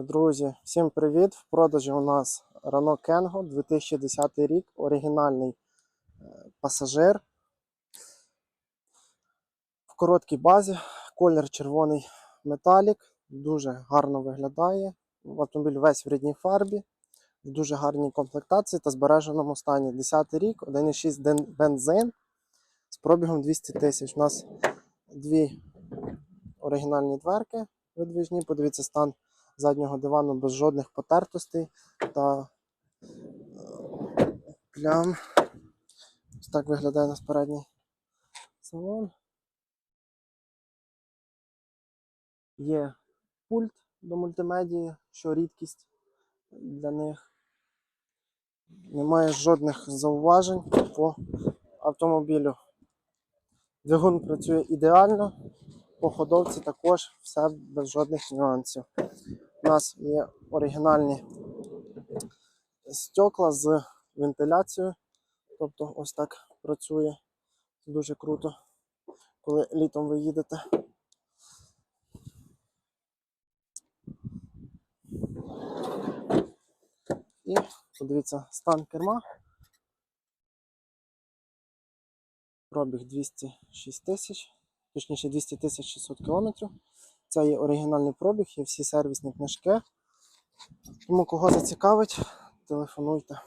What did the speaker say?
Друзі, всім привіт! В продажі у нас Renault Kengo 2010 рік, оригінальний е, пасажир. В короткій базі, колір червоний металік, дуже гарно виглядає. Автомобіль весь в рідній фарбі, в дуже гарній комплектації та збереженому стані. 10 рік, 1,6 ден- бензин з пробігом 200 тисяч. У нас дві оригінальні дверки видвижні. Подивіться стан заднього дивану без жодних потертостей та е, плям. Ось так виглядає наш передній салон. Є пульт до мультимедії, що рідкість для них. Немає жодних зауважень по автомобілю. Двигун працює ідеально, по ходовці також все без жодних нюансів. У нас є оригінальні стекла з вентиляцією. Тобто ось так працює. Дуже круто, коли літом ви їдете. І подивіться стан керма. Пробіг 206 тисяч, точніше 200 тисяч 600 кілометрів. Це є оригінальний пробіг, є всі сервісні книжки. Тому кого зацікавить, телефонуйте.